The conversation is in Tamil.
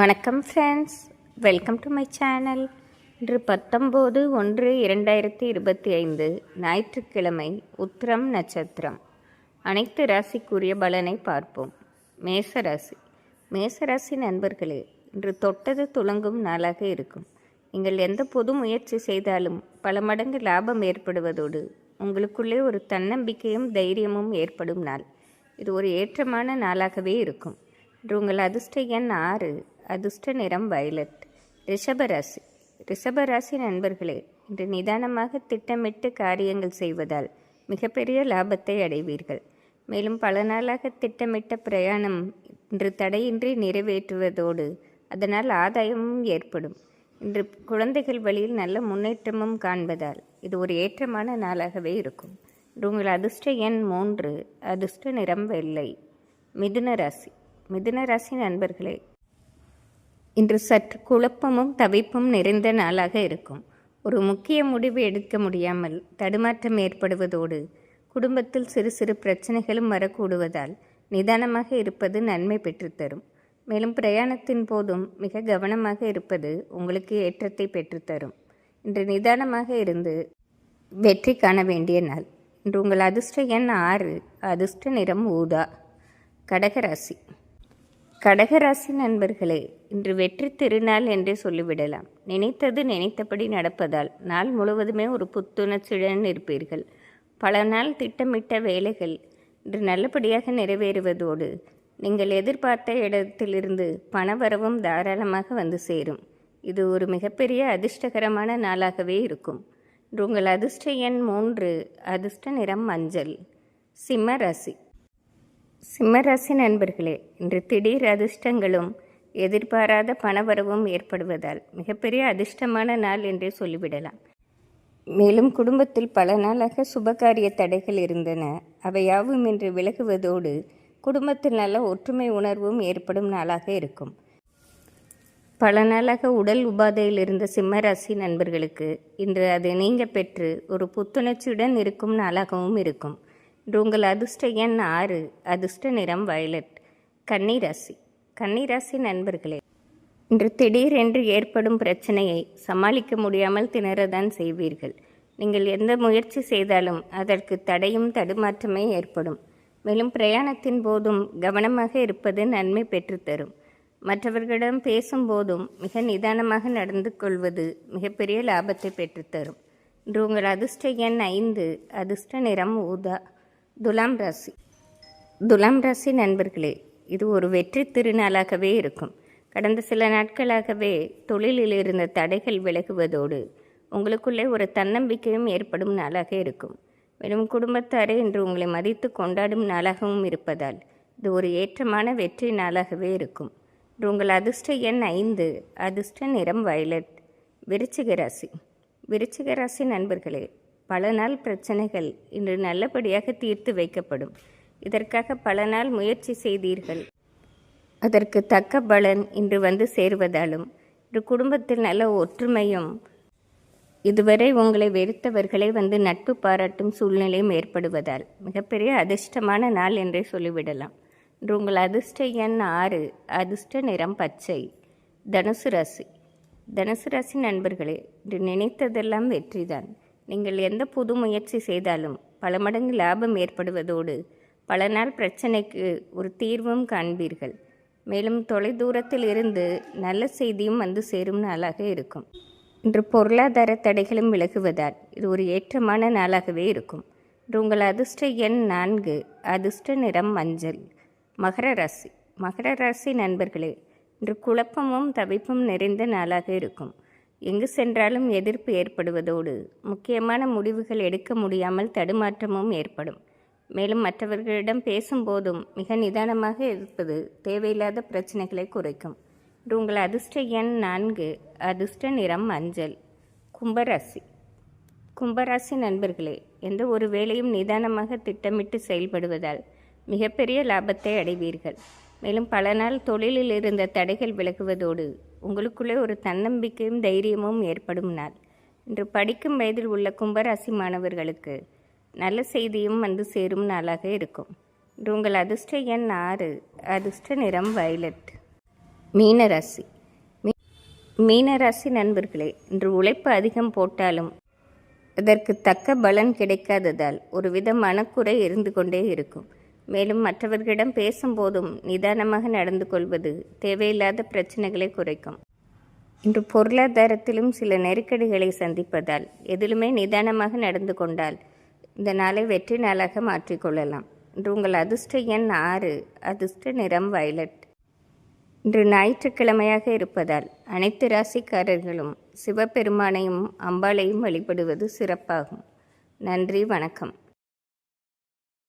வணக்கம் friends welcome to my channel இன்று பத்தொம்போது ஒன்று இரண்டாயிரத்தி இருபத்தி ஐந்து ஞாயிற்றுக்கிழமை உத்திரம் நட்சத்திரம். அனைத்து ராசிக்குரிய பலனை பார்ப்போம். மேசராசி மேசராசி நண்பர்களே இன்று தொட்டது துளங்கும் நாளாக இருக்கும். நீங்கள் எந்த பொது முயற்சி செய்தாலும் பல மடங்கு லாபம் ஏற்படுவதோடு உங்களுக்குள்ளே ஒரு தன்னம்பிக்கையும் தைரியமும் ஏற்படும் நாள். இது ஒரு ஏற்றமான நாளாகவே இருக்கும். இன்று உங்கள் அதிர்ஷ்ட எண் ஆறு அதிர்ஷ்ட நிறம் வயலட். ரிஷபராசி. ரிஷபராசி நண்பர்களே இன்று நிதானமாக திட்டமிட்டு காரியங்கள் செய்வதால் மிகப்பெரிய லாபத்தை அடைவீர்கள். மேலும் பல நாளாக திட்டமிட்ட பிரயாணம் இன்று தடையின்றி நிறைவேற்றுவதோடு அதனால் ஆதாயமும் ஏற்படும். இன்று குழந்தைகள் வழியில் நல்ல முன்னேற்றமும் காண்பதால் இது ஒரு ஏற்றமான நாளாகவே இருக்கும். இன்று உங்கள் அதிர்ஷ்ட எண் மூன்று அதிர்ஷ்ட நிறம் வெள்ளை. மிதுன ராசி. மிதுன ராசி நண்பர்களே இன்று சற்று குழப்பமும் தவிப்பும் நிறைந்த நாளாக இருக்கும். ஒரு முக்கிய முடிவு எடுக்க முடியாமல் தடுமாற்றம் ஏற்படுவதோடு குடும்பத்தில் சிறு சிறு பிரச்சனைகளும் வரக்கூடுவதால் நிதானமாக இருப்பது நன்மை பெற்றுத்தரும். மேலும் பிரயாணத்தின் போதும் மிக கவனமாக இருப்பது உங்களுக்கு ஏற்றத்தை பெற்றுத்தரும். இன்று நிதானமாக இருந்து வெற்றி காண வேண்டிய நாள். இன்று உங்கள் அதிர்ஷ்ட எண் ஆறு அதிர்ஷ்ட நிறம் ஊதா கடகராசி. கடகராசி நண்பர்களே இன்று வெற்றி திருநாள் என்றே சொல்லிவிடலாம். நினைத்தது நினைத்தபடி நடப்பதால் நாள் முழுவதுமே ஒரு புத்துணர்ச்சியுடன் இருப்பீர்கள். பல நாள் திட்டமிட்ட வேலைகள் இன்று நல்லபடியாக நிறைவேறுவதோடு நீங்கள் எதிர்பார்த்த இடத்திலிருந்து பணவரவும் தாராளமாக வந்து சேரும். இது ஒரு மிகப்பெரிய அதிர்ஷ்டகரமான நாளாகவே இருக்கும். இன்று உங்கள் அதிர்ஷ்ட எண் மூன்று அதிர்ஷ்ட நிறம் மஞ்சள் சிம்ம ராசி. சிம்மராசி நண்பர்களே இன்று திடீர் அதிர்ஷ்டங்களும் எதிர்பாராத பணவரவும் ஏற்படுவதால் மிகப்பெரிய அதிர்ஷ்டமான நாள் என்றே சொல்லிவிடலாம். மேலும் குடும்பத்தில் பல நாளாக சுபகாரிய தடைகள் இருந்தன. அவையாவும் இன்று விலகுவதோடு குடும்பத்தில் நல்ல ஒற்றுமை உணர்வும் ஏற்படும் நாளாக இருக்கும். பல நாளாக உடல் உபாதையில் இருந்த சிம்மராசி நண்பர்களுக்கு இன்று அது நீங்க பெற்று ஒரு புத்துணர்ச்சியுடன் இருக்கும் நாளாகவும் இருக்கும். உங்கள் அதிர்ஷ்ட எண் ஆறு அதிர்ஷ்ட நிறம் வயலட். கன்னிராசி. கன்னிராசி நண்பர்களே இன்று திடீரென்று ஏற்படும் பிரச்சனையை சமாளிக்க முடியாமல் திணறதான் செய்வீர்கள். நீங்கள் எந்த முயற்சி செய்தாலும் அதற்கு தடையும் தடுமாற்றமே ஏற்படும். மேலும் பிரயாணத்தின் போதும் கவனமாக இருப்பது நன்மை பெற்றுத்தரும். மற்றவர்களிடம் பேசும்போதும் மிக நிதானமாக நடந்து கொள்வது மிகப்பெரிய லாபத்தை பெற்றுத்தரும். இன்று உங்கள் அதிர்ஷ்ட எண் ஐந்து அதிர்ஷ்ட நிறம் ஊதா. துலாம் ராசி. துலாம் ராசி நண்பர்களே இது ஒரு வெற்றி திருநாளாகவே இருக்கும். கடந்த சில நாட்களாகவே தொழிலில் இருந்த தடைகள் விலகுவதோடு உங்களுக்குள்ளே ஒரு தன்னம்பிக்கையும் ஏற்படும் நாளாக இருக்கும். மேலும் குடும்பத்தாரே இன்று உங்களை மதித்து கொண்டாடும் நாளாகவும் இருப்பதால் இது ஒரு ஏற்றமான வெற்றி நாளாகவே இருக்கும். இன்று உங்கள் அதிர்ஷ்ட எண் ஐந்து அதிர்ஷ்ட நிறம் வயலட். விருச்சிக ராசி. விருச்சிக ராசி நண்பர்களே பல நாள் பிரச்சனைகள் இன்று நல்லபடியாக தீர்த்து வைக்கப்படும். இதற்காக பல நாள் முயற்சி செய்தீர்கள். அதற்கு தக்க பலன் இன்று வந்து சேருவதாலும் இன்று குடும்பத்தில் நல்ல ஒற்றுமையும் இதுவரை உங்களை வெறுத்தவர்களை வந்து நட்பு பாராட்டும் சூழ்நிலையும் ஏற்படுவதால் மிகப்பெரிய அதிர்ஷ்டமான நாள் என்றே சொல்லிவிடலாம். இன்று உங்கள் அதிர்ஷ்ட எண் ஆறு அதிர்ஷ்ட நிறம் பச்சை தனுசு ராசி. தனுசு ராசி நண்பர்களே இன்று நினைத்ததெல்லாம் வெற்றிதான். நீங்கள் எந்த புது முயற்சி செய்தாலும் பல மடங்கு லாபம் ஏற்படுவதோடு பல நாள் பிரச்சனைக்கு ஒரு தீர்வும் காண்பீர்கள். மேலும் தொலைதூரத்தில் இருந்து நல்ல செய்தியும் வந்து சேரும் நாளாக இருக்கும். இன்று பொருளாதார தடைகளும் விலகுவதால் இது ஒரு ஏற்றமான நாளாகவே இருக்கும். இன்று உங்கள் அதிர்ஷ்ட எண் நான்கு அதிர்ஷ்ட நிறம் மஞ்சள். மகர ராசி. மகர ராசி நண்பர்களே இன்று குழப்பமும் தவிப்பும் நிறைந்த நாளாக இருக்கும். எங்கு சென்றாலும் எதிர்ப்பு ஏற்படுவதோடு முக்கியமான முடிவுகள் எடுக்க முடியாமல் தடுமாற்றமும் ஏற்படும். மேலும் மற்றவர்களிடம் பேசும்போதும் மிக நிதானமாக இருப்பது தேவையில்லாத பிரச்சனைகளை குறைக்கும். இன்று உங்கள் அதிர்ஷ்ட எண் நான்கு அதிர்ஷ்ட நிறம் மஞ்சள். கும்பராசி. கும்பராசி நண்பர்களே எந்த ஒரு வேலையும் நிதானமாக திட்டமிட்டு செயல்படுவதால் மிகப்பெரிய லாபத்தை அடைவீர்கள். மேலும் பல நாள் தொழிலில் இருந்த தடைகள் விலகுவதோடு உங்களுக்குள்ளே ஒரு தன்னம்பிக்கையும் தைரியமும் ஏற்படும் நாள். இன்று படிக்கும் வயதில் உள்ள கும்பராசி மாணவர்களுக்கு நல்ல செய்தியும் வந்து சேரும் நாளாக இருக்கும். இன்று உங்கள் அதிர்ஷ்ட எண் ஆறு அதிர்ஷ்ட நிறம் வயலட். மீனராசி. மீ- மீனராசி நண்பர்களே இன்று உழைப்பு அதிகம் போட்டாலும் அதற்கு தக்க பலன் கிடைக்காததால் ஒரு வித மனக்குறை இருந்து கொண்டே இருக்கும். மேலும் மற்றவர்களிடம் பேசும்போதும் நிதானமாக நடந்து கொள்வது தேவையில்லாத பிரச்சனைகளை குறைக்கும். இன்று பொருளாதாரத்திலும் சில நெருக்கடிகளை சந்திப்பதால் எதிலுமே நிதானமாக நடந்து கொண்டால் இந்த நாளை வெற்றி நாளாக மாற்றிக்கொள்ளலாம் இன்று உங்கள் அதிர்ஷ்ட எண் ஆறு அதிர்ஷ்ட நிறம் வயலட். இன்று ஞாயிற்றுக்கிழமையாக இருப்பதால் அனைத்து ராசிக்காரர்களும் சிவபெருமானையும் அம்பாளையும் வழிபடுவது சிறப்பாகும். நன்றி வணக்கம்.